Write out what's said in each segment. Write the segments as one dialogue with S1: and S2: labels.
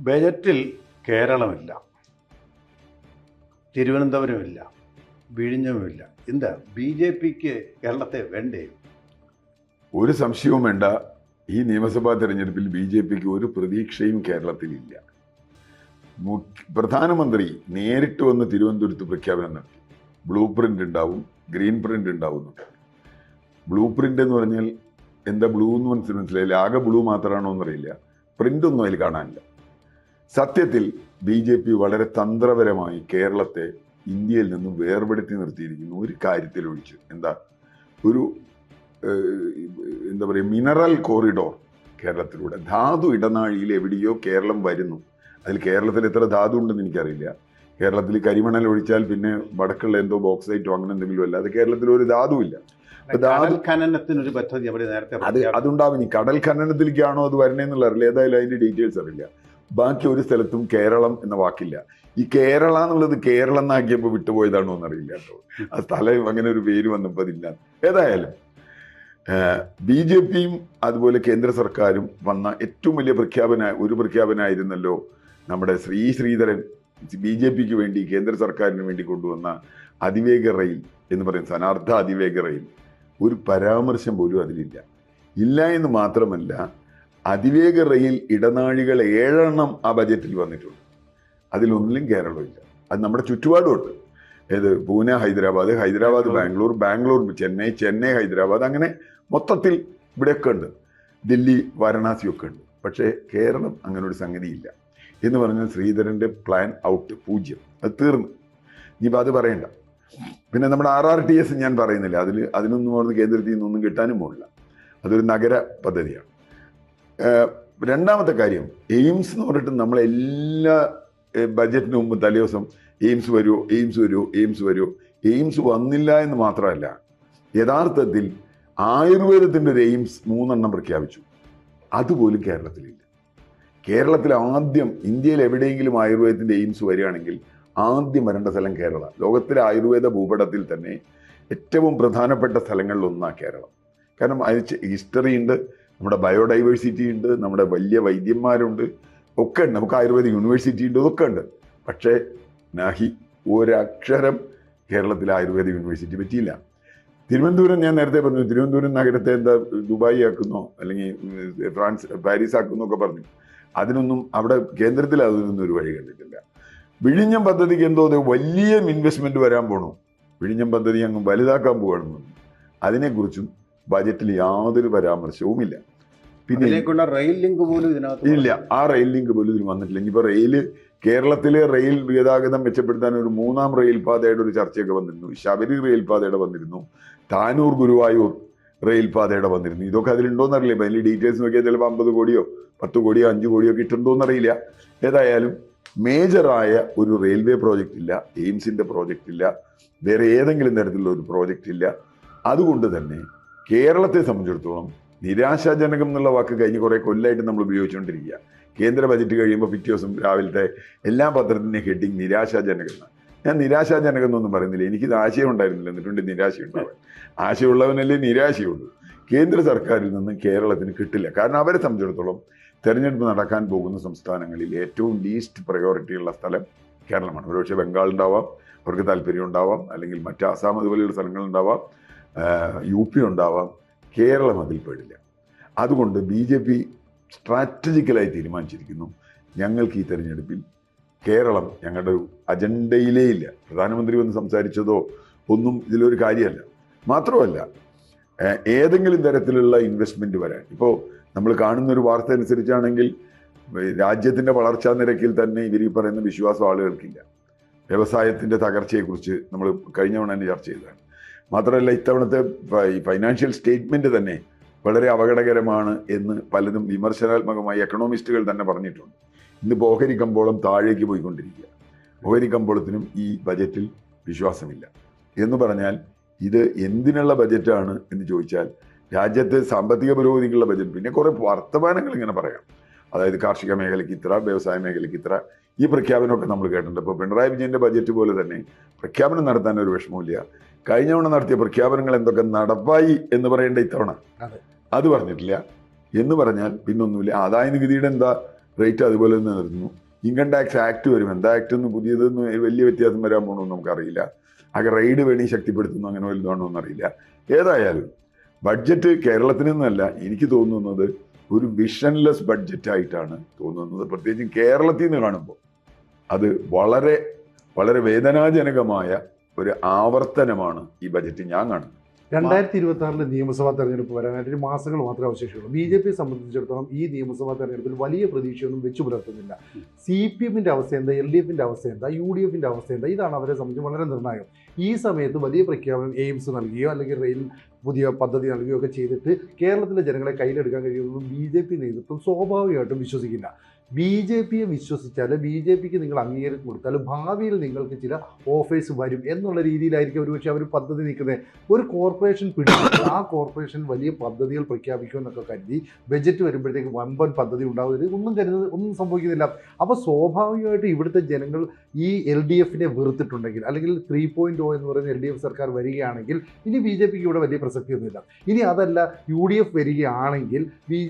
S1: ബജറ്റിൽ കേരളമില്ല. തിരുവനന്തപുരമില്ല. വിഴിഞ്ഞുമില്ല എന്താ B J പിക്ക് കേരളത്തെ വേണ്ടേ?
S2: ഒരു സംശയവും വേണ്ട. ഈ നിയമസഭാ തെരഞ്ഞെടുപ്പിൽ ബി ജെ പിക്ക് ഒരു പ്രതീക്ഷയും കേരളത്തിലില്ല. പ്രധാനമന്ത്രി നേരിട്ട് വന്ന് തിരുവനന്തപുരത്ത് പ്രഖ്യാപനം നടത്തി. ബ്ലൂ പ്രിന്റ് ഉണ്ടാവും ഗ്രീൻ പ്രിന്റ് ഉണ്ടാവും എന്നൊക്കെ. ബ്ലൂ പ്രിന്റ് എന്ന് പറഞ്ഞാൽ എന്താ ബ്ലൂ എന്ന് മനസ്സിലായില്ല. ആകെ ബ്ലൂ മാത്രമാണോ എന്നറിയില്ല. പ്രിന്റ് ഒന്നും അതിൽ കാണാനില്ല. സത്യത്തിൽ ബി ജെ പി വളരെ തന്ത്രപരമായി കേരളത്തെ ഇന്ത്യയിൽ നിന്നും വേർപെടുത്തി നിർത്തിയിരിക്കുന്നു. ഒരു കാര്യത്തിലൊഴിച്ച് എന്താ? ഒരു എന്താ പറയുക മിനറൽ കോറിഡോർ കേരളത്തിലൂടെ. ധാതു ഇടനാഴിയിൽ എവിടെയോ കേരളം വരുന്നു. അതിൽ കേരളത്തിൽ എത്ര ധാതു ഉണ്ടെന്ന് എനിക്കറിയില്ല. കേരളത്തിൽ കരിമണൽ ഒഴിച്ചാൽ പിന്നെ വടക്കുള്ള എന്തോ ബോക്സൈറ്റോ അങ്ങനെ എന്തെങ്കിലും അല്ല. അത് കേരളത്തിൽ ഒരു ധാതുവില്ല
S1: കടൽ ഖനനത്തിനൊരു പദ്ധതി അവിടെ നേരത്തെ
S2: അത്. അതുണ്ടാവും. ഇനി കടൽ ഖനനത്തിലേക്കാണോ അത് വരണേന്നുള്ള അറിയില്ല ഏതായാലും അതിന്റെ ഡീറ്റെയിൽസ് അറിയില്ല. ബാക്കി ഒരു സ്ഥലത്തും കേരളം എന്ന വാക്കില്ല. ഈ കേരള എന്നുള്ളത് കേരളം എന്നാക്കിയപ്പോൾ വിട്ടുപോയതാണോ എന്നറിയില്ല കേട്ടോ. ആ സ്ഥലം അങ്ങനെ ഒരു പേര് വന്നപ്പോൾ അതില്ല. ഏതായാലും ബി ജെ പിയും അതുപോലെ കേന്ദ്ര സർക്കാരും വന്ന ഏറ്റവും വലിയ പ്രഖ്യാപന ഒരു പ്രഖ്യാപനമായിരുന്നല്ലോ നമ്മുടെ ശ്രീ ശ്രീധരൻ ബി ജെ പിക്ക് വേണ്ടി കേന്ദ്ര സർക്കാരിന് വേണ്ടി കൊണ്ടുവന്ന അതിവേഗ റെയിൽ എന്ന് പറയുന്ന സ്ഥാനാർത്ഥ അതിവേഗ റെയിൽ. ഒരു പരാമർശം പോലും അതിലില്ല. ഇല്ല എന്ന് മാത്രമല്ല അതിവേഗ റെയിൽ ഇടനാഴികൾ ഏഴെണ്ണം ആ ബജറ്റിൽ വന്നിട്ടുണ്ട്. അതിലൊന്നിലും കേരളമില്ല അത് നമ്മുടെ ചുറ്റുപാടുമുണ്ട്. ഏത് പൂനെ ഹൈദരാബാദ് ഹൈദരാബാദ് ബാംഗ്ലൂർ ബാംഗ്ലൂർ ചെന്നൈ ചെന്നൈ ഹൈദരാബാദ് അങ്ങനെ മൊത്തത്തിൽ ഇവിടെയൊക്കെ ഉണ്ട്. ദില്ലി വാരണാസി ഒക്കെ ഉണ്ട്. പക്ഷേ കേരളം അങ്ങനെ ഒരു സംഗതിയില്ല. എന്ന് പറഞ്ഞാൽ ശ്രീധരന്റെ പ്ലാൻ ഔട്ട് പൂജ്യം. അത് തീർന്നു. ഇനിയിപ്പോൾ അത് പറയണ്ട. പിന്നെ നമ്മുടെ ആർ ആർ ടി എസ് ഞാൻ പറയുന്നില്ല. അതിൽ അതിനൊന്നും അവിടുന്ന് കേന്ദ്രത്തിൽ നിന്നൊന്നും കിട്ടാനും പോകില്ല അതൊരു നഗര പദ്ധതിയാണ്. രണ്ടാമത്തെ കാര്യം എയിംസ് എന്ന് പറഞ്ഞിട്ട് ഏഹ് ബഡ്ജറ്റിന് മുമ്പ് തലേദിവസം എയിംസ് വരുമോ എയിംസ് വരുമോ എയിംസ് വരുമോ എയിംസ് വന്നില്ല എന്ന് മാത്രമല്ല യഥാർത്ഥത്തിൽ ആയുർവേദത്തിന്റെ ഒരു എയിംസ് മൂന്നെണ്ണം പ്രഖ്യാപിച്ചു. അതുപോലും കേരളത്തിലില്ല. കേരളത്തിൽ ആദ്യം ഇന്ത്യയിൽ എവിടെയെങ്കിലും ആയുർവേദത്തിന്റെ എയിംസ് വരികയാണെങ്കിൽ ആദ്യം വരേണ്ട സ്ഥലം കേരള. ലോകത്തിലെ ആയുർവേദ ഭൂപടത്തിൽ തന്നെ ഏറ്റവും പ്രധാനപ്പെട്ട സ്ഥലങ്ങളിലൊന്നാണ് കേരളം. കാരണം അതിന് ഹിസ്റ്ററി ഉണ്ട്. നമ്മുടെ ബയോഡൈവേഴ്സിറ്റി ഉണ്ട് നമ്മുടെ വലിയ വൈദ്യന്മാരുണ്ട്. ഒക്കെ ഉണ്ട്. നമുക്ക് ആയുർവേദ യൂണിവേഴ്സിറ്റി ഉണ്ട് ഇതൊക്കെ ഉണ്ട്. പക്ഷേ നാഹി ഒരക്ഷരം കേരളത്തിൽ ആയുർവേദ യൂണിവേഴ്സിറ്റി പറ്റിയില്ല. തിരുവനന്തപുരം ഞാൻ നേരത്തെ പറഞ്ഞു തിരുവനന്തപുരം നഗരത്തെ എന്താ ദുബായി ആക്കുന്നോ അല്ലെങ്കിൽ ഫ്രാൻസ് പാരീസ് ആക്കുന്നോ ഒക്കെ പറഞ്ഞു. അതിനൊന്നും അവിടെ കേന്ദ്രത്തിൽ അതിനൊന്നും ഒരു വഴി കണ്ടിട്ടില്ല. വിഴിഞ്ഞം പദ്ധതിക്ക് എന്തോ വലിയ ഇൻവെസ്റ്റ്മെന്റ് വരാൻ പോണു. വിഴിഞ്ഞം പദ്ധതി അങ്ങ് വലുതാക്കാൻ പോകണമെന്ന് അതിനെക്കുറിച്ചും ബജറ്റിൽ യാതൊരു പരാമർശവുമില്ല. പിന്നെ
S1: റെയിൽ ലിങ്ക് പോലും ഇതിനകത്ത്
S2: ഇല്ല ആ റെയിൽ ലിങ്ക് പോലും ഇതിന് വന്നിട്ടില്ല. ഇനിയിപ്പോൾ റെയിൽ കേരളത്തിലെ റെയിൽ ഗതാഗതം മെച്ചപ്പെടുത്താൻ ഒരു മൂന്നാം റെയിൽ പാതയുടെ ഒരു ചർച്ചയൊക്കെ വന്നിരുന്നു. ശബരി റെയിൽ പാതയുടെ വന്നിരുന്നു. താനൂർ ഗുരുവായൂർ റെയിൽ പാതയുടെ വന്നിരുന്നു. ഇതൊക്കെ അതിലുണ്ടോയെന്ന് അറിയില്ല ഇപ്പം അതിൽ ഡീറ്റെയിൽസ് നോക്കിയാൽ ചിലപ്പോൾ അമ്പത് കോടിയോ പത്ത് കോടിയോ അഞ്ച് കോടിയോ കിട്ടുന്നുണ്ടോ എന്നറിയില്ല ഏതായാലും മേജറായ ഒരു റെയിൽവേ പ്രോജക്റ്റ് ഇല്ല. എയിംസിന്റെ പ്രോജക്റ്റ് ഇല്ല. വേറെ ഏതെങ്കിലും തരത്തിലുള്ള ഒരു പ്രോജക്റ്റ് ഇല്ല. അതുകൊണ്ട് തന്നെ കേരളത്തെ സംബന്ധിച്ചിടത്തോളം നിരാശാജനകം എന്നുള്ള വാക്ക് കഴിഞ്ഞ് കുറേ കൊല്ലായിട്ട് നമ്മൾ ഉപയോഗിച്ചുകൊണ്ടിരിക്കുക. കേന്ദ്ര ബജറ്റ് കഴിയുമ്പോൾ പിറ്റേ ദിവസം രാവിലത്തെ എല്ലാ പത്രത്തിന്റെയും ഹെഡിങ് നിരാശാജനകം ഞാൻ നിരാശാജനകം എന്നൊന്നും പറയുന്നില്ല. എനിക്കിത് ആശയം ഉണ്ടായിരുന്നില്ല എന്നിട്ടുണ്ട് നിരാശയുണ്ടാവാൻ. ആശയമുള്ളവനല്ലേ നിരാശയുള്ളൂ. കേന്ദ്ര സർക്കാരിൽ നിന്നും കേരളത്തിന് കിട്ടില്ല. കാരണം അവരെ സംബന്ധിച്ചിടത്തോളം തെരഞ്ഞെടുപ്പ് നടക്കാൻ പോകുന്ന സംസ്ഥാനങ്ങളിൽ ഏറ്റവും ലീസ്റ്റ് പ്രയോറിറ്റി ഉള്ള സ്ഥലം കേരളമാണ്. ഒരുപക്ഷെ ബംഗാൾ ഉണ്ടാവാം അവർക്ക് താല്പര്യം ഉണ്ടാവാം അല്ലെങ്കിൽ മറ്റ് ആസാം അതുപോലെയുള്ള സ്ഥലങ്ങളുണ്ടാവാം. യു പി ഉണ്ടാവാം കേരളം അതിൽ പെടില്ല. അതുകൊണ്ട് ബി ജെ പി സ്ട്രാറ്റജിക്കലായി തീരുമാനിച്ചിരിക്കുന്നു. ഞങ്ങൾക്ക് ഈ തെരഞ്ഞെടുപ്പിൽ കേരളം ഞങ്ങളുടെ ഒരു അജണ്ടയിലേ ഇല്ല. പ്രധാനമന്ത്രി വന്ന് സംസാരിച്ചതോ ഒന്നും ഇതിലൊരു കാര്യമല്ല. മാത്രമല്ല ഏതെങ്കിലും തരത്തിലുള്ള ഇൻവെസ്റ്റ്മെന്റ് വരാൻ. ഇപ്പോൾ നമ്മൾ കാണുന്ന ഒരു വാർത്ത അനുസരിച്ചാണെങ്കിൽ രാജ്യത്തിന്റെ വളർച്ചാ നിരക്കിൽ തന്നെ ഇവർ ഈ പറയുന്ന വിശ്വാസം ആളുകൾക്കില്ല. വ്യവസായത്തിന്റെ തകർച്ചയെക്കുറിച്ച് നമ്മൾ കഴിഞ്ഞ തന്നെ ചർച്ച ചെയ്തതാണ്. മാത്രമല്ല ഇത്തവണത്തെ ഫൈനാൻഷ്യൽ സ്റ്റേറ്റ്മെന്റ് തന്നെ വളരെ അപകടകരമാണ് എന്ന് പലതും വിമർശനാത്മകമായി എക്കണോമിസ്റ്റുകൾ തന്നെ പറഞ്ഞിട്ടുണ്ട്. ഇന്ന് ഓഹരി കമ്പോളം താഴേക്ക് പോയിക്കൊണ്ടിരിക്കുക. ഓഹരി കമ്പോളത്തിനും ഈ ബജറ്റിൽ വിശ്വാസമില്ല. എന്ന് പറഞ്ഞാൽ ഇത് എന്തിനുള്ള ബജറ്റാണ് എന്ന് ചോദിച്ചാൽ രാജ്യത്തെ സാമ്പത്തിക പുരോഗതിക്കുള്ള ബജറ്റ് പിന്നെ കുറേ വർത്തമാനങ്ങൾ ഇങ്ങനെ പറയാം. അതായത് കാർഷിക മേഖലയ്ക്ക് ഇത്ര വ്യവസായ മേഖലയ്ക്ക് ഇത്ര ഈ പ്രഖ്യാപനമൊക്കെ നമ്മൾ കേട്ടിട്ടുണ്ട്. ഇപ്പോൾ പിണറായി വിജയന്റെ ബജറ്റ് പോലെ തന്നെ പ്രഖ്യാപനം നടത്താൻ ഒരു വിഷമമില്ല കഴിഞ്ഞ തവണ നടത്തിയ പ്രഖ്യാപനങ്ങൾ എന്തൊക്കെ നടപ്പായി എന്ന് പറയേണ്ട ഇത്തവണ.
S1: അതെ.
S2: പറഞ്ഞിട്ടില്ല. എന്ന് പറഞ്ഞാൽ പിന്നൊന്നുമില്ല. ആദായ നികുതിയുടെ എന്താ റേറ്റ് അതുപോലെ തന്നെ നിർത്തുന്നു ഇൻകം ടാക്സ് ആക്ട് വരും. എന്താ ആക്ട് എന്ന് പുതിയതൊന്നും വലിയ വ്യത്യാസം വരാൻ പോകണമെന്ന് നമുക്കറിയില്ല. ആകെ റെയ്ഡ് വേണി ശക്തിപ്പെടുത്തുന്നു. അങ്ങനെ വലുതാണോ എന്നറിയില്ല. ഏതായാലും ബഡ്ജറ്റ് കേരളത്തിൽ നിന്നല്ല എനിക്ക് തോന്നുന്നത് ഒരു വിഷൻലെസ് ബഡ്ജറ്റ് ആയിട്ടാണ് തോന്നുന്നത്. പ്രത്യേകിച്ചും കേരളത്തിൽ നിന്ന് കാണുമ്പോൾ. അത് വളരെ വളരെ വേദനാജനകമായ ഒരു ആവർത്തനമാണ് ഈ ബജറ്റ് ഞാൻ കാണുന്നത്.
S3: രണ്ടായിരത്തി ഇരുപത്തി ആറിലെ നിയമസഭാ തെരഞ്ഞെടുപ്പ് വരാനായിട്ട് ഒരു മാസങ്ങൾ മാത്രമേ അവശേഷിക്കുള്ളൂ ബി ജെ പിയെ സംബന്ധിച്ചിടത്തോളം ഈ നിയമസഭാ തെരഞ്ഞെടുപ്പിൽ വലിയ പ്രതീക്ഷയൊന്നും വെച്ചു പുലർത്തുന്നില്ല. സി പി എമ്മിന്റെ അവസ്ഥ എന്താ? എൽ ഡി എഫിന്റെ അവസ്ഥ എന്താ? യു ഡി എഫിന്റെ അവസ്ഥ എന്താ? ഇതാണ് അവരെ സംബന്ധിച്ച് വളരെ നിർണായകം. ഈ സമയത്ത് വലിയ പ്രഖ്യാപനം എയിംസ് നൽകുകയോ അല്ലെങ്കിൽ റെയിൽ പുതിയ പദ്ധതി നൽകുകയോ ഒക്കെ ചെയ്തിട്ട് കേരളത്തിലെ ജനങ്ങളെ കയ്യിലെടുക്കാൻ കഴിയുമെന്നും ബി ജെ പി നേതൃത്വം സ്വാഭാവികമായിട്ടും വിശ്വസിക്കില്ല. ബി ജെ പിയെ വിശ്വസിച്ചാൽ ബി ജെ പിക്ക് നിങ്ങൾ അംഗീകാരം കൊടുത്താൽ ഭാവിയിൽ നിങ്ങൾക്ക് ചില ഓഫേഴ്സ് വരും എന്നുള്ള രീതിയിലായിരിക്കും ഒരുപക്ഷെ അവർ പദ്ധതി നിൽക്കുന്നത്. ഒരു കോർപ്പറേഷൻ പിടിച്ചു ആ കോർപ്പറേഷൻ വലിയ പദ്ധതികൾ പ്രഖ്യാപിക്കുമെന്നൊക്കെ കരുതി ബജറ്റ് വരുമ്പോഴത്തേക്ക് വമ്പൻ പദ്ധതി ഉണ്ടാവുന്നത് ഒന്നും കരുതുന്നത് ഒന്നും സംഭവിക്കുന്നില്ല. അപ്പോൾ സ്വാഭാവികമായിട്ട് ഇവിടുത്തെ ജനങ്ങൾ ഈ എൽ ഡി എഫിനെ വെറുത്തിട്ടുണ്ടെങ്കിൽ അല്ലെങ്കിൽ ത്രീ പോയിന്റ് ഓ എന്ന് പറയുന്ന എൽ ഡി എഫ് സർക്കാർ വരികയാണെങ്കിൽ ഇനി ബി ജെ പിക്ക് ഇവിടെ വലിയ പ്രസക്തിയൊന്നുമില്ല. ഇനി അതല്ല യു ഡി എഫ് വരികയാണെങ്കിൽ ബി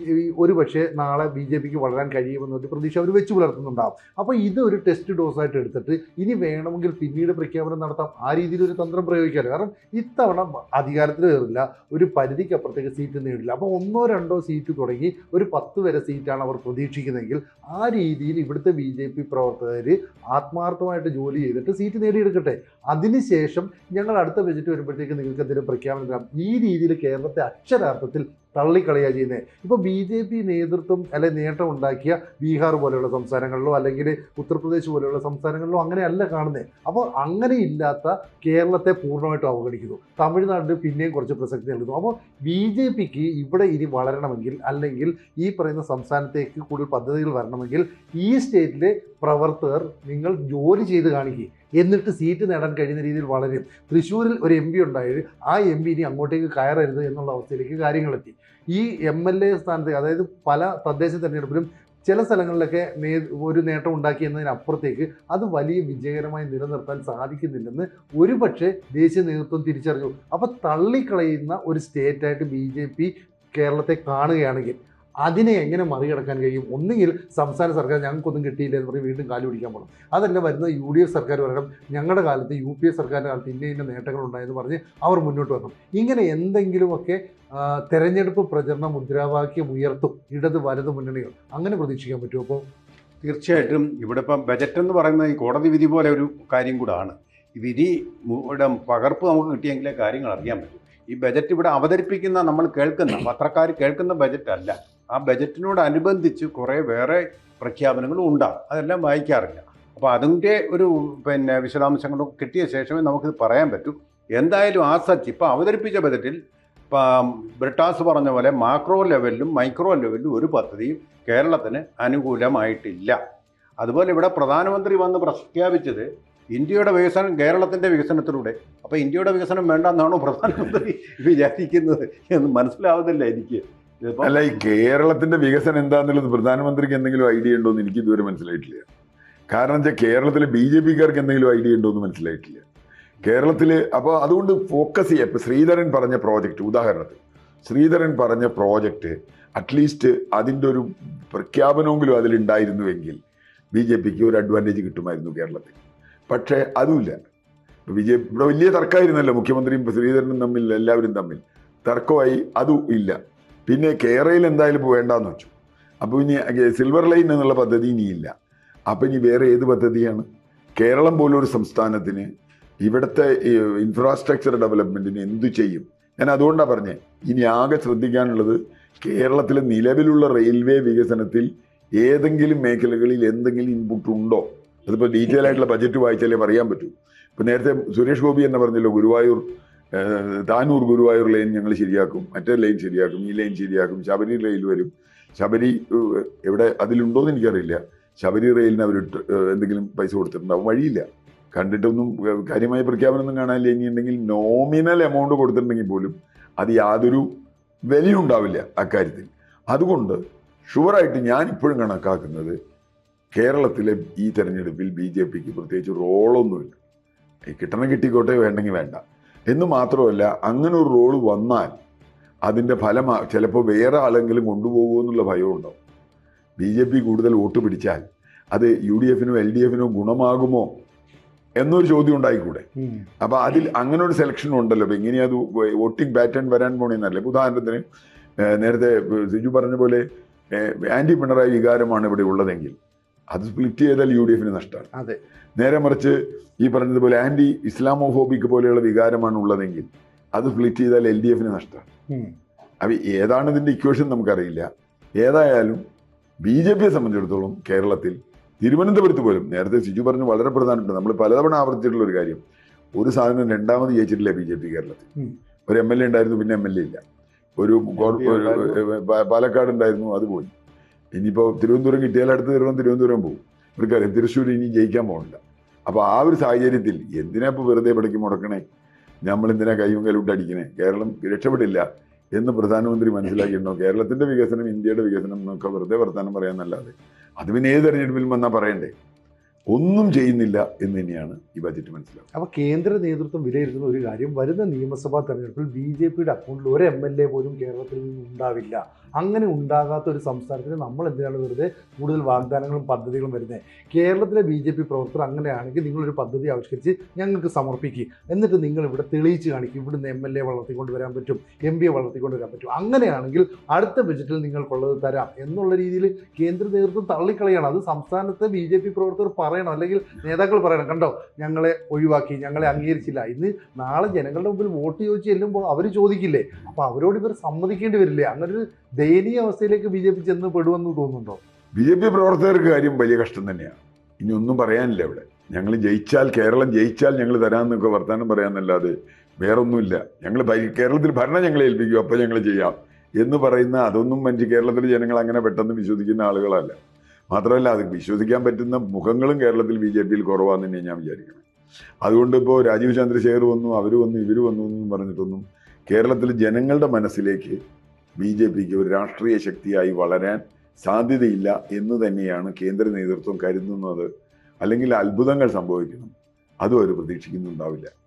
S3: ഒരു പക്ഷേ നാളെ ബി ജെ പിക്ക് വളരാൻ കഴിയുമെന്നൊരു പ്രതീക്ഷ അവർ വെച്ച് പുലർത്തുന്നുണ്ടാവും. അപ്പോൾ ഇത് ഒരു ടെസ്റ്റ് ഡോസായിട്ട് എടുത്തിട്ട് ഇനി വേണമെങ്കിൽ പിന്നീട് പ്രഖ്യാപനം നടത്താം. ആ രീതിയിൽ ഒരു തന്ത്രം പ്രയോഗിക്കാമല്ലോ കാരണം ഇത്തവണ അധികാരത്തിൽ കയറില്ല ഒരു പരിധിക്കപ്പുറത്തേക്ക് സീറ്റ് നേടില്ല. അപ്പോൾ ഒന്നോ രണ്ടോ സീറ്റ് തുടങ്ങി ഒരു പത്ത് വരെ സീറ്റാണ് അവർ പ്രതീക്ഷിക്കുന്നതെങ്കിൽ ആ രീതിയിൽ ഇവിടുത്തെ ബി ജെ പി പ്രവർത്തകർ ആത്മാർത്ഥമായിട്ട് ജോലി ചെയ്തിട്ട് സീറ്റ് നേടിയെടുക്കട്ടെ. അതിനുശേഷം ഞങ്ങൾ അടുത്ത ബജറ്റ് വരുമ്പോഴത്തേക്ക് നിങ്ങൾക്ക് എന്തെങ്കിലും പ്രഖ്യാപനം ഈ രീതിയിൽ കേരളത്തെ അക്ഷരാർത്ഥത്തിൽ തള്ളിക്കളയുക ചെയ്യുന്നത് ഇപ്പോൾ ബി ജെ പി നേതൃത്വം അല്ലെ നേട്ടം ഉണ്ടാക്കിയ ബീഹാർ പോലെയുള്ള സംസ്ഥാനങ്ങളിലോ അല്ലെങ്കിൽ ഉത്തർപ്രദേശ് പോലെയുള്ള സംസ്ഥാനങ്ങളിലോ അങ്ങനെയല്ല കാണുന്നത് അപ്പോൾ അങ്ങനെ ഇല്ലാത്ത കേരളത്തെ പൂർണമായിട്ടും അവഗണിക്കുന്നു. തമിഴ്നാടിന് പിന്നെയും കുറച്ച് പ്രസക്തി നൽകുന്നു. അപ്പോൾ ബി ജെ പിക്ക് ഇവിടെ ഇനി വളരണമെങ്കിൽ അല്ലെങ്കിൽ ഈ പറയുന്ന സംസ്ഥാനത്തേക്ക് കൂടുതൽ പദ്ധതികൾ വരണമെങ്കിൽ ഈ സ്റ്റേറ്റിലെ പ്രവർത്തകർ നിങ്ങൾ ജോലി ചെയ്ത് കാണിക്കുക എന്നിട്ട് സീറ്റ് നേടാൻ കഴിയുന്ന രീതിയിൽ വളരും. തൃശ്ശൂരിൽ ഒരു എം പി ഉണ്ടായത് ആ എം പി ഇനി അങ്ങോട്ടേക്ക് കയറരുത് എന്നുള്ള അവസ്ഥയിലേക്ക് കാര്യങ്ങളെത്തി. ഈ എം എൽ എ സ്ഥാനത്ത് അതായത് പല തദ്ദേശ തെരഞ്ഞെടുപ്പിലും ചില സ്ഥലങ്ങളിലൊക്കെ നേ ഒരു നേട്ടം ഉണ്ടാക്കി എന്നതിനപ്പുറത്തേക്ക് അത് വലിയ വിജയകരമായി നിലനിർത്താൻ സാധിക്കുന്നില്ലെന്ന് ഒരുപക്ഷെ ദേശീയ നേതൃത്വം തിരിച്ചറിഞ്ഞു. അപ്പോൾ തള്ളിക്കളയുന്ന ഒരു സ്റ്റേറ്റായിട്ട് ബി ജെ പി കേരളത്തെ കാണുകയാണെങ്കിൽ അതിനെ എങ്ങനെ മറികടക്കാൻ കഴിയും? ഒന്നുകിൽ സംസ്ഥാന സർക്കാർ ഞങ്ങൾക്കൊന്നും കിട്ടിയില്ല എന്ന് പറഞ്ഞ് വീണ്ടും കാലു പിടിക്കാൻ പോകണം അതല്ല വരുന്ന യു ഡി എഫ് സർക്കാർ പറയണം ഞങ്ങളുടെ കാലത്ത് യു പി എ സർക്കാരിന്റെ കാലത്ത് ഇന്ന ഇന്ന നേട്ടങ്ങളുണ്ടായെന്ന് പറഞ്ഞ് അവർ മുന്നോട്ട് വരണം. ഇങ്ങനെ എന്തെങ്കിലുമൊക്കെ തെരഞ്ഞെടുപ്പ് പ്രചരണ മുദ്രാവാക്യം ഉയർത്തും. ഇടത് വലത് മുന്നണികൾ. അങ്ങനെ പ്രതീക്ഷിക്കാൻ പറ്റുമോ അപ്പോൾ
S1: തീർച്ചയായിട്ടും. ഇവിടെ ഇപ്പം ബജറ്റ് എന്ന് പറയുന്നത് ഈ കോടതി വിധി പോലെ ഒരു കാര്യം കൂടാണ്. വിധി പകർപ്പ് നമുക്ക് കിട്ടിയെങ്കിലേ കാര്യങ്ങൾ അറിയാൻ പറ്റും. ഈ ബജറ്റ് ഇവിടെ അവതരിപ്പിക്കുന്ന നമ്മൾ കേൾക്കുന്ന പത്രക്കാർ കേൾക്കുന്ന ബജറ്റ് അല്ല. ആ ബജറ്റിനോടനുബന്ധിച്ച് കുറേ വേറെ പ്രഖ്യാപനങ്ങളും ഉണ്ടാകും. അതെല്ലാം വായിക്കാറില്ല. അപ്പോൾ അതിന്റെ ഒരു പിന്നെ വിശദാംശങ്ങളും കിട്ടിയ ശേഷമേ നമുക്കിത് പറയാൻ പറ്റൂ. എന്തായാലും ആ സച്ച് ഇപ്പോൾ അവതരിപ്പിച്ച ബജറ്റിൽ ബ്രിട്ടാസ് പറഞ്ഞ പോലെ മാക്രോ ലെവലിലും മൈക്രോ ലെവലിലും ഒരു പദ്ധതിയും കേരളത്തിന് അനുകൂലമായിട്ടില്ല. അതുപോലെ ഇവിടെ പ്രധാനമന്ത്രി വന്ന് പ്രഖ്യാപിച്ചത് ഇന്ത്യയുടെ വികസനം കേരളത്തിന്റെ വികസനത്തിലൂടെ. അപ്പോൾ ഇന്ത്യയുടെ വികസനം വേണ്ടെന്നാണോ പ്രധാനമന്ത്രി വിചാരിക്കുന്നത് എന്ന് മനസ്സിലാവുന്നില്ല എനിക്ക്.
S2: അല്ല ഈ കേരളത്തിന്റെ വികസനം എന്താന്നുള്ളത് പ്രധാനമന്ത്രിക്ക് എന്തെങ്കിലും ഐഡിയ ഉണ്ടോ എന്ന് എനിക്ക് ഇതുവരെ മനസ്സിലായിട്ടില്ല. കാരണം വെച്ചാൽ കേരളത്തിലെ ബി ജെ പിക്കാർക്ക് എന്തെങ്കിലും ഐഡിയ ഉണ്ടോ എന്ന് മനസ്സിലായിട്ടില്ല. കേരളത്തിൽ അപ്പോൾ അതുകൊണ്ട് ഫോക്കസ് ചെയ്യാം. ഇപ്പൊ ശ്രീധരൻ പറഞ്ഞ പ്രോജക്റ്റ് ഉദാഹരണത്തിന്. ശ്രീധരൻ പറഞ്ഞ പ്രോജക്റ്റ് അറ്റ്ലീസ്റ്റ് അതിന്റെ ഒരു പ്രഖ്യാപനമെങ്കിലും അതിലുണ്ടായിരുന്നുവെങ്കിൽ ബി ജെ പിക്ക് ഒരു അഡ്വാന്റേജ് കിട്ടുമായിരുന്നു കേരളത്തിൽ. പക്ഷേ അതുമില്ല. ജെ ഇവിടെ വലിയ തർക്കമായിരുന്നല്ലോ. മുഖ്യമന്ത്രിയും ശ്രീധരനും തമ്മിൽ എല്ലാവരും തമ്മിൽ. തർക്കമായി അതും ഇല്ല. പിന്നെ കേരളയിൽ എന്തായാലും വേണ്ടാന്ന് വെച്ചു. അപ്പോൾ ഇനി സിൽവർ ലൈൻ എന്നുള്ള പദ്ധതി ഇനിയില്ല. അപ്പം ഇനി വേറെ ഏത് പദ്ധതിയാണ്? കേരളം പോലൊരു സംസ്ഥാനത്തിന് ഇവിടുത്തെ ഇൻഫ്രാസ്ട്രക്ചർ ഡെവലപ്മെന്റിന് എന്തു ചെയ്യും? ഞാൻ അതുകൊണ്ടാണ് പറഞ്ഞത് ഇനി ആകെ ശ്രദ്ധിക്കാനുള്ളത് കേരളത്തിലെ നിലവിലുള്ള റെയിൽവേ വികസനത്തിൽ ഏതെങ്കിലും മേഖലകളിൽ എന്തെങ്കിലും ഇൻപുട്ട് ഉണ്ടോ? അതിപ്പോൾ ഡീറ്റെയിൽ ആയിട്ടുള്ള ബജറ്റ് വായിച്ചാലേ പറയാൻ പറ്റൂ. ഇപ്പം നേരത്തെ സുരേഷ് ഗോപി എന്ന് പറഞ്ഞല്ലോ ഗുരുവായൂർ താനൂർ ഗുരുവായൂർ ലൈൻ ഞങ്ങൾ ശരിയാക്കും. മറ്റേ ലൈൻ ശരിയാക്കും ഈ ലൈൻ ശരിയാക്കും. ശബരി റെയിൽ വരും. ശബരി എവിടെ എവിടെ അതിലുണ്ടോയെന്ന് എനിക്കറിയില്ല. ശബരി റെയിലിന് അവർ എന്തെങ്കിലും പൈസ കൊടുത്തിട്ടുണ്ടാവും വഴിയില്ല. കണ്ടിട്ടൊന്നും കാര്യമായ പ്രഖ്യാപനമൊന്നും കാണാനില്ല. ഇനിയുണ്ടെങ്കിൽ നോമിനൽ എമൗണ്ട് കൊടുത്തിട്ടുണ്ടെങ്കിൽ പോലും അത് യാതൊരു വിലയും ഉണ്ടാവില്ല അക്കാര്യത്തിൽ. അതുകൊണ്ട് ഷുവറായിട്ട് ഞാൻ ഇപ്പോഴും കണക്കാക്കുന്നത് കേരളത്തിലെ ഈ തെരഞ്ഞെടുപ്പിൽ ബി ജെ പിക്ക് പ്രത്യേകിച്ച് റോളൊന്നുമില്ല കിട്ടണം കിട്ടിക്കോട്ടെ വേണ്ടെങ്കിൽ വേണ്ട. എന്ന് മാത്രമല്ല അങ്ങനെ ഒരു റോൾ വന്നാൽ അതിന്റെ ഫലം ചിലപ്പോൾ വേറെ ആളെങ്കിലും കൊണ്ടുപോകുമോ എന്നുള്ള ഭയം ഉണ്ടാവും. ബി ജെ പി കൂടുതൽ വോട്ട് പിടിച്ചാൽ അത് യു ഡി എഫിനോ എൽ ഡി എഫിനോ ഗുണമാകുമോ എന്നൊരു ചോദ്യം ഉണ്ടായിക്കൂടെ. അപ്പൊ അതിൽ അങ്ങനെ ഒരു സെലക്ഷൻ ഉണ്ടല്ലോ. അപ്പൊ ഇങ്ങനെ അത് വോട്ടിംഗ് പാറ്റേൺ വരാൻ പോണെന്നല്ലേ ഉദാഹരണത്തിന് നേരത്തെ സിജു പറഞ്ഞ പോലെ ആന്റി പിണറായി വികാരമാണ് ഇവിടെ ഉള്ളതെങ്കിൽ അത് സ്പ്ലിറ്റ് ചെയ്താൽ യു ഡി എഫിന് നഷ്ടമാണ്.
S3: അതെ.
S2: നേരെ മറിച്ച് ഈ പറഞ്ഞതുപോലെ ആന്റി ഇസ്ലാമോഫോബിക് പോലെയുള്ള വികാരമാണ് ഉള്ളതെങ്കിൽ അത് സ്പ്ലിറ്റ് ചെയ്താൽ എൽ ഡി എഫിന് നഷ്ടമാണ്. അപ്പം ഏതാണ് ഇതിന്റെ ഇക്വേഷൻ നമുക്കറിയില്ല. ഏതായാലും ബി ജെ പിയെ സംബന്ധിച്ചിടത്തോളം കേരളത്തിൽ തിരുവനന്തപുരത്ത് പോലും നേരത്തെ സിജു പറഞ്ഞു വളരെ പ്രധാനപ്പെട്ട നമ്മൾ പലതവണ ആവർത്തിച്ചിട്ടുള്ള ഒരു കാര്യം. ഒരു സാധനം രണ്ടാമത് ജയിച്ചിട്ടില്ല ബി ജെ പി കേരളത്തിൽ. ഒരു എം എൽ എ ഉണ്ടായിരുന്നു പിന്നെ എം എൽ എ ഇല്ല. ഒരു. പാലക്കാട് ഉണ്ടായിരുന്നു അത് പോയി. ഇനിയിപ്പോൾ തിരുവനന്തപുരം കിട്ടിയാൽ അടുത്ത തിരുവനന്തപുരം തിരുവനന്തപുരം പോകും. ഇവർക്കറിയാം തൃശ്ശൂർ ഇനി ജയിക്കാൻ പോകണില്ല അപ്പോൾ ആ ഒരു സാഹചര്യത്തിൽ എന്തിനാ ഇപ്പോൾ വെറുതെ പടക്കി മുടക്കണേ? നമ്മൾ എന്തിനാ കൈയും കൈവിട്ട് അടിക്കണേ? കേരളം രക്ഷപ്പെടില്ല എന്ന് പ്രധാനമന്ത്രി മനസ്സിലാക്കിയിട്ടുണ്ടോ? കേരളത്തിന്റെ വികസനം ഇന്ത്യയുടെ വികസനം എന്നൊക്കെ വെറുതെ വർത്തമാനം പറയാമെന്നല്ലാതെ അത് പിന്നെ ഏത് തെരഞ്ഞെടുപ്പിലും വന്നാൽ പറയണ്ടേ? ഒന്നും ചെയ്യുന്നില്ല എന്ന് തന്നെയാണ് ഈ ബജറ്റ് മനസ്സിലാക്കുന്നത്
S3: അപ്പൊ കേന്ദ്ര നേതൃത്വം വിലയിരുത്തുന്ന ഒരു കാര്യം വരുന്ന നിയമസഭാ തെരഞ്ഞെടുപ്പിൽ ബി ജെ പിയുടെ അക്കൗണ്ടിൽ ഒരു എം എൽ എ പോലും കേരളത്തിൽ നിന്ന് ഉണ്ടാവില്ല. അങ്ങനെ ഉണ്ടാകാത്ത ഒരു സംസ്ഥാനത്തിന് നമ്മൾ എന്തിനാണ് വെറുതെ കൂടുതൽ വാഗ്ദാനങ്ങളും പദ്ധതികളും വരുന്നത്? കേരളത്തിലെ ബി ജെ പി പ്രവർത്തകർ അങ്ങനെയാണെങ്കിൽ നിങ്ങളൊരു പദ്ധതി ആവിഷ്കരിച്ച് ഞങ്ങൾക്ക് സമർപ്പിക്കുക എന്നിട്ട് നിങ്ങൾ ഇവിടെ തെളിയിച്ച് കാണിക്കും ഇവിടുന്ന് എം എൽ എ വളർത്തിക്കൊണ്ട് വരാൻ പറ്റും എം പിയെ വളർത്തിക്കൊണ്ട് വരാൻ പറ്റും. അങ്ങനെയാണെങ്കിൽ അടുത്ത ബജറ്റിൽ നിങ്ങൾക്കുള്ളത് തരാം എന്നുള്ള രീതിയിൽ കേന്ദ്ര നേതൃത്വം തള്ളിക്കളയാണ്. അത് സംസ്ഥാനത്തെ ബി ജെ പി പ്രവർത്തകർ പറയണം അല്ലെങ്കിൽ നേതാക്കൾ പറയണം കണ്ടോ? ഞങ്ങളെ ഒഴിവാക്കി ഞങ്ങളെ അംഗീകരിച്ചില്ല. ഇന്ന് നാളെ ജനങ്ങളുടെ മുമ്പിൽ വോട്ട് ചോദിച്ച് ചെല്ലുമ്പോൾ അവർ ചോദിക്കില്ലേ? അപ്പോൾ അവരോട് ഇവർ സമ്മതിക്കേണ്ടി വരില്ലേ? അങ്ങനെ ഒരു ദയനീയ അവസ്ഥയിലേക്ക് ബി ജെ പി ചെന്ന് പെടുമെന്ന് തോന്നുന്നുണ്ടോ?
S2: ബി ജെ പി പ്രവർത്തകർക്ക് കാര്യം വലിയ കഷ്ടം തന്നെയാണ് ഇനി ഒന്നും പറയാനില്ല ഇവിടെ. ഞങ്ങൾ ജയിച്ചാൽ കേരളം ജയിച്ചാൽ ഞങ്ങൾ തരാമെന്നൊക്കെ വർത്തമാനം പറയാമെന്നല്ലാതെ വേറൊന്നുമില്ല. ഞങ്ങൾ കേരളത്തിൽ ഭരണം ഞങ്ങൾ ഏൽപ്പിക്കും അപ്പോൾ ഞങ്ങൾ ചെയ്യാം എന്ന് പറയുന്ന അതൊന്നും മനുഷ്യ കേരളത്തിലെ ജനങ്ങൾ അങ്ങനെ പെട്ടെന്ന് വിശ്വസിക്കുന്ന ആളുകളല്ല. മാത്രമല്ല അത് വിശ്വസിക്കാൻ പറ്റുന്ന മുഖങ്ങളും കേരളത്തിൽ ബി ജെ പിയിൽ കുറവാന്ന് തന്നെ ഞാൻ വിചാരിക്കണം അതുകൊണ്ട് ഇപ്പോൾ രാജീവ് ചന്ദ്രശേഖർ വന്നു അവർ വന്നു ഇവർ വന്നു എന്നും പറഞ്ഞിട്ടൊന്നും കേരളത്തിലെ ജനങ്ങളുടെ മനസ്സിലേക്ക് ബി ജെ പിക്ക് ഒരു രാഷ്ട്രീയ ശക്തിയായി വളരാൻ സാധ്യതയില്ല എന്ന് തന്നെയാണ് കേന്ദ്ര നേതൃത്വം കരുതുന്നത്. അല്ലെങ്കിൽ അത്ഭുതങ്ങൾ സംഭവിക്കണം. അതും അവർ പ്രതീക്ഷിക്കുന്നുണ്ടാവില്ല.